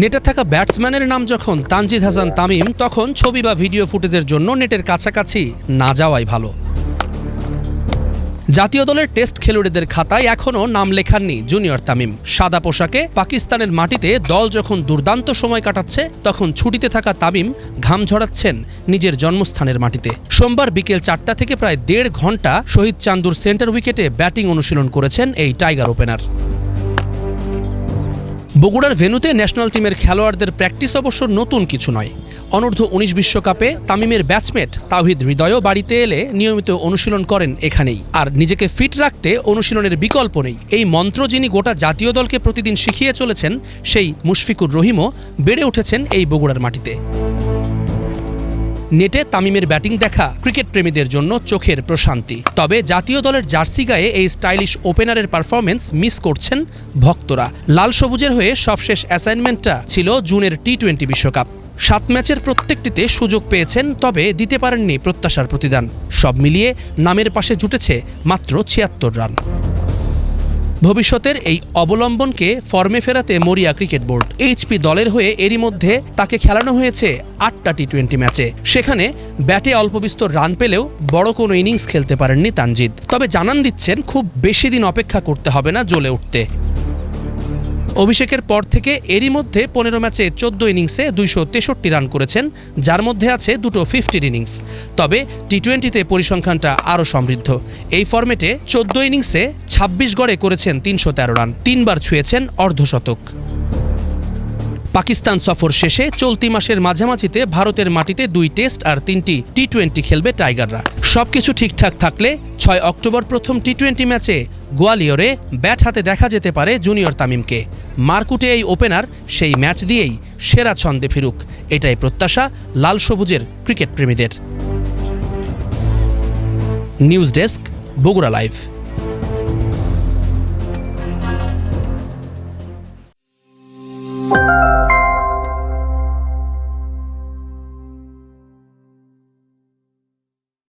নেটে থাকা ব্যাটসম্যানের নাম যখন তানজিদ হাসান তামিম, তখন ছবি বা ভিডিও ফুটেজের জন্য নেটের কাছাকাছি না যাওয়াই ভালো। জাতীয় দলের টেস্ট খেলুড়েদের খাতায় এখনও নাম লেখাননি জুনিয়র তামিম। সাদা পোশাকে পাকিস্তানের মাটিতে দল যখন দুর্দান্ত সময় কাটাচ্ছে, তখন ছুটিতে থাকা তামিম ঘাম ঝরাচ্ছেন নিজের জন্মস্থানের মাটিতে। সোমবার বিকেল চারটা থেকে প্রায় দেড় ঘণ্টা শহীদ চান্দুর সেন্টার উইকেটে ব্যাটিং অনুশীলন করেছেন এই টাইগার ওপেনার। বগুড়ার ভেনুতে ন্যাশনাল টিমের খেলোয়াড়দের প্র্যাকটিস অবশ্য নতুন কিছু নয়। অনূর্ধ্ব উনিশ বিশ্বকাপে তামিমের ব্যাটসমেট তাহিদ হৃদয় বাড়িতে এলে নিয়মিত অনুশীলন করেন এখানেই। আর নিজেকে ফিট রাখতে অনুশীলনের বিকল্প নেই। এই মন্ত্র যিনি গোটা জাতীয় দলকে প্রতিদিন শিখিয়ে চলেছেন, সেই মুশফিকুর রহিমও বেড়ে উঠেছেন এই বগুড়ার মাটিতে। নেটে তামিমের ব্যাটিং দেখা ক্রিকেট প্রেমীদের জন্য চোখের প্রশান্তি। তবে জাতীয় দলের জার্সি গায়ে এই স্টাইলিশ ওপেনারের পারফরমেন্স মিস করছেন ভক্তরা। লাল সবুজের হয়ে সবশেষ অ্যাসাইনমেন্টটা ছিল জুনের টি টোয়েন্টি বিশ্বকাপ। সাত ম্যাচের প্রত্যেকটিতে সুযোগ পেয়েছেন, তবে দিতে পারেননি প্রত্যাশার প্রতিদান। সব মিলিয়ে নামের পাশে জুটেছে মাত্র ছিয়াত্তর রান। ভবিষ্যতের এই অবলম্বনকে ফর্মে ফেরাতে মরিয়া ক্রিকেট বোর্ড। এইচপি দলের হয়ে এরই মধ্যে তাকে খেলানো হয়েছে আটটা টি টোয়েন্টি ম্যাচে। সেখানে ব্যাটে অল্পবিস্তর রান পেলেও বড় কোনো ইনিংস খেলতে পারেননি তানজিদ। তবে জানান দিচ্ছেন, খুব বেশি দিন অপেক্ষা করতে হবে না জ্বলে উঠতে। অভিষেকের পর থেকে এরই মধ্যে পনেরো ম্যাচে চোদ্দ ইনিংসে দুইশো তেষট্টি রান করেছেন, যার মধ্যে আছে দুটো ফিফটির ইনিংস। তবে টি টোয়েন্টিতে পরিসংখ্যানটা আরও সমৃদ্ধ। এই ফর্মেটে চোদ্দ ইনিংসে ছাব্বিশ গড়ে করেছেন তিনশো তেরো রান, তিনবার ছুঁয়েছেন অর্ধশতক পাকিস্তান সফর শেষে চলতি মাসের মাঝামাঝিতে ভারতের মাটিতে দুই টেস্ট আর তিনটি টি টোয়েন্টি খেলবে টাইগাররা। সবকিছু ঠিকঠাক থাকলে ছয় অক্টোবর প্রথম টি টোয়েন্টি ম্যাচে গোয়ালিয়রে ব্যাট হাতে দেখা যেতে পারে জুনিয়র তামিমকে। মারকুটে এই ওপেনার সেই ম্যাচ দিয়েই সেরা ছন্দে ফিরুক। এটাই প্রত্যাশা লাল সবুজের ক্রিকেট প্রেমীদের। News desk, Bogura live.